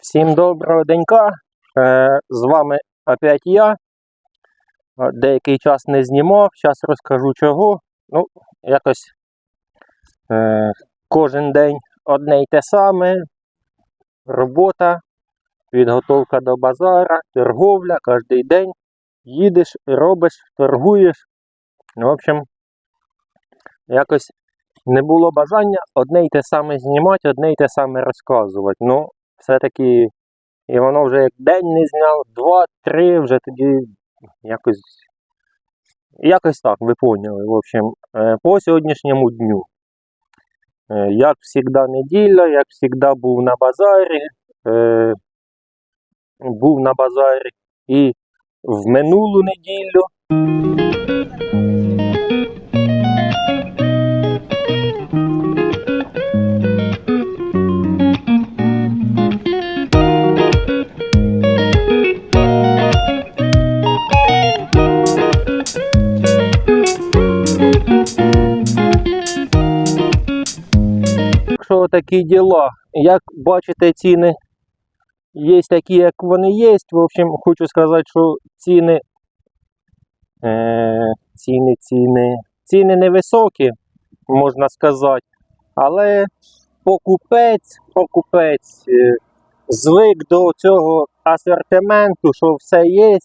Всім доброго денька. Е, З вами опять я. Е, Деякий час не знімав, зараз розкажу чого. Ну, якось е, кожен день одне й те саме. Робота, підготовка до базара, торговля кожен день. Їдеш, робиш, торгуєш. Ну, В общем, якось не було бажання одне й те саме знімати, одне й те саме розказувати. Ну, все-таки і воно вже як день не зняв, два-три, вже тоді якось якось так, ви поняли. В общем, е, по сьогоднішньому дню. Е, Як завжди, неділя, як завжди був на базарі. е, Був на базарі і в минулу неділю. Такі діла? Як бачите, ціни є такі, як вони є. В общем, хочу сказати, що ціни, е, ціни, ціни, ціни невисокі, можна сказати. Але покупець, покупець е, звик до цього асортименту, що все є.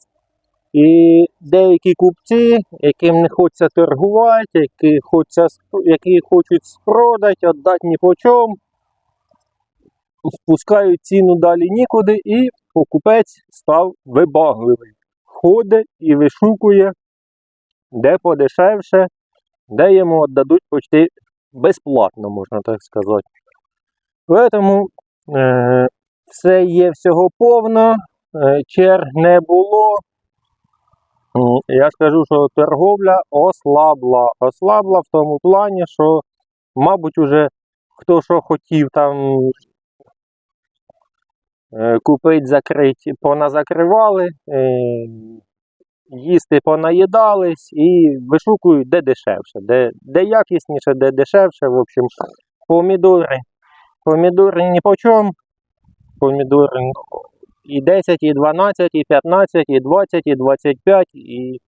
І деякі купці, яким не хочеться торгувати, які, хочеться, які хочуть спродати, віддати ні по чому, спускають ціну далі нікуди, і покупець став вибагливий. Ходить і вишукує, де подешевше, де йому віддадуть почти безплатно, можна так сказати. Тому е, все є всього повно, е, черг не було. М, Я скажу, що торговля ослабла. Ослабла в тому плані, що, мабуть, уже хто що хотів там е, купити, закрити, поназакривали, е, їсти понаїдались і вишукують де дешевше, де, де якісніше, де дешевше. В общем, помідори. Помідори ні по чому. Помідори ну, і 10, і 12, і 15, і 20, і 25, і,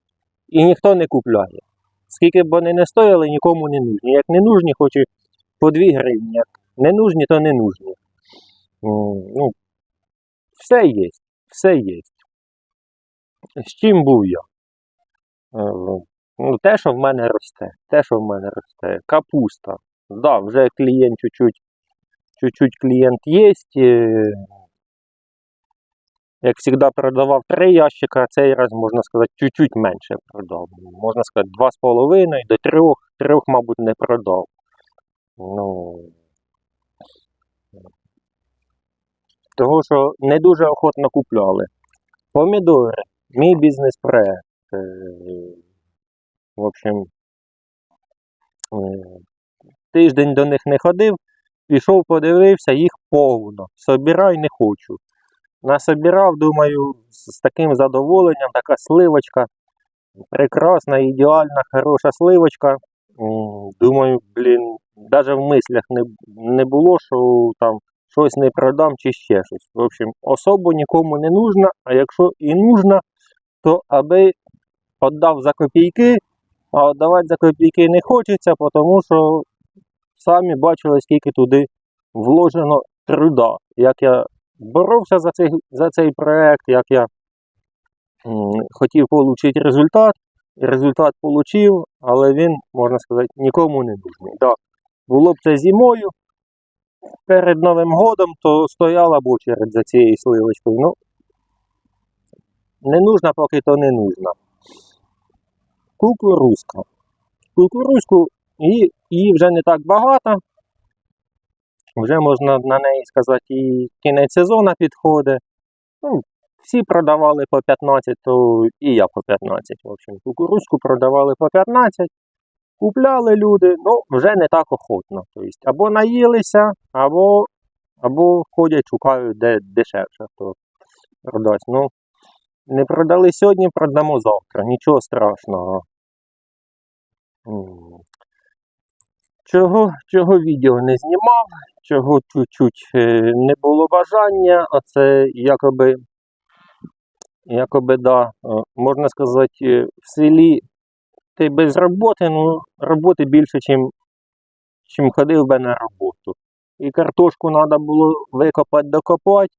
і ніхто не купляє. Скільки б вони не стояли, нікому не нужні. Як не нужні, хоч і по 2 гривні. Як не нужні, то не нужні. Ну, все є, все є. З чим був я? Е, Ну, те, що в мене росте. Те, що в мене росте. Капуста. Да, вже клієнт чуть-чуть, чуть-чуть клієнт є. Як завжди продавав три ящика, цей раз, можна сказати, чуть-чуть менше продав. Можна сказати, два з половиною до трьох, трьох, мабуть, не продав. Ну, того, що не дуже охотно купляли. Помідори, мій бізнес-проект. Е, В общем, е, тиждень до них не ходив, пішов, подивився, їх повно. Собирай не хочу. Насобирав, думаю, з таким задоволенням, така сливочка. Прекрасна, ідеальна, хороша сливочка. Думаю, блін, навіть в мислях не, не було, що там щось не продам чи ще щось. В общем, особо нікому не нужна, а якщо і нужна, то аби віддав за копійки, а віддавати за копійки не хочеться, тому що самі бачили, скільки туди вложено труда. Як я боровся за цей, за цей проект, як я хотів отримати результат. Результат отримав, але він, можна сказати, нікому не нужний. Да, було б це зимою, перед Новим годом, то стояла б очередь за цією сливочкою. Ну, не нужна, поки то не нужна. Кукурузка. Кукурузку її вже не так багато. Вже можна на неї сказати, і кінець сезону підходить. Ну, всі продавали по 15, то і я по 15. В общем, кукурузку продавали по 15, купляли люди, ну, вже не так охотно. Тобто, або наїлися, або, або ходять, шукають, де дешевше хто продасть. Ну, не продали сьогодні, продамо завтра. Нічого страшного. Чого, чого відео не знімав, чого чуть-чуть е, не було бажання, а це якоби, якоби да, е, можна сказати, е, в селі ти без роботи, ну, роботи більше, чим, чим ходив би на роботу. І картошку треба було викопати, докопати,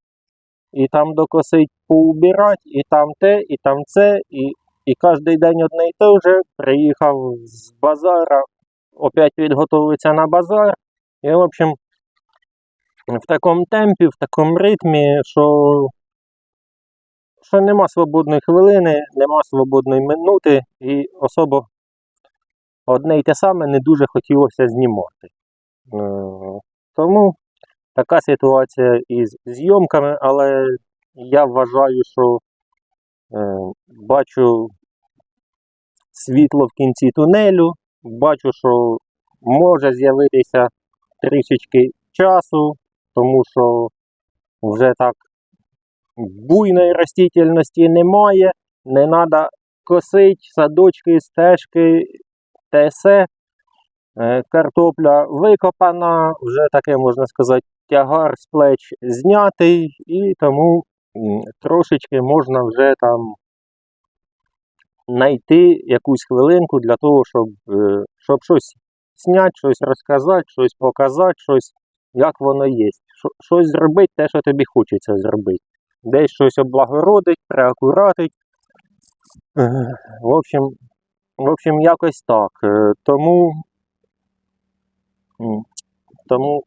і там докосить, поубирати, і там те, і там це, і, і кожен день одне і те вже. Приїхав з базара, опять підготовиться на базар. І, в общем, в такому темпі, в такому ритмі, що, що нема свободної хвилини, нема свободної минути, і особо одне й те саме не дуже хотілося знімати. Е, Тому така ситуація із зйомками, але я вважаю, що е, бачу світло в кінці тунелю, бачу, що може з'явитися трішечки часу, тому що вже так буйної растительності немає, не треба косити садочки, стежки, те. Е, Картопля викопана, вже таке можна сказати, тягар з плеч знятий, і тому трошечки можна вже там знайти якусь хвилинку для того, щоб, е, щоб щось зняти, щось розказати, щось показати, щось, як воно є. Щось зробити, те, що тобі хочеться зробити. Десь щось облагородить, приакуратить. Е, В общем, в общем, якось так. Е, Тому, тому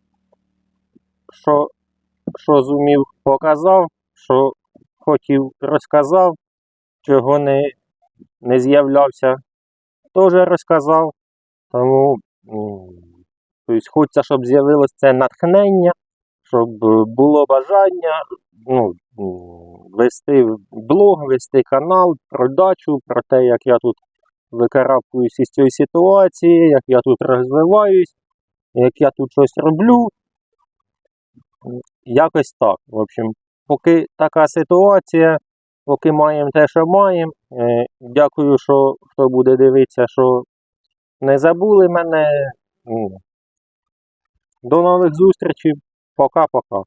що, що зумів, показав, що хотів, розказав, чого не, не з'являвся, теж розказав. Тому тобто, хочеться, щоб з'явилось це натхнення, щоб було бажання ну, вести блог, вести канал, про дачу, про те, як я тут викарабкуюсь із цієї ситуації, як я тут розвиваюсь, як я тут щось роблю. Якось так. В общем, поки така ситуація, поки маємо те, що маємо. Е, Дякую, що хто буде дивитися, що не забули мене. До нових зустрічей. Пока-пока.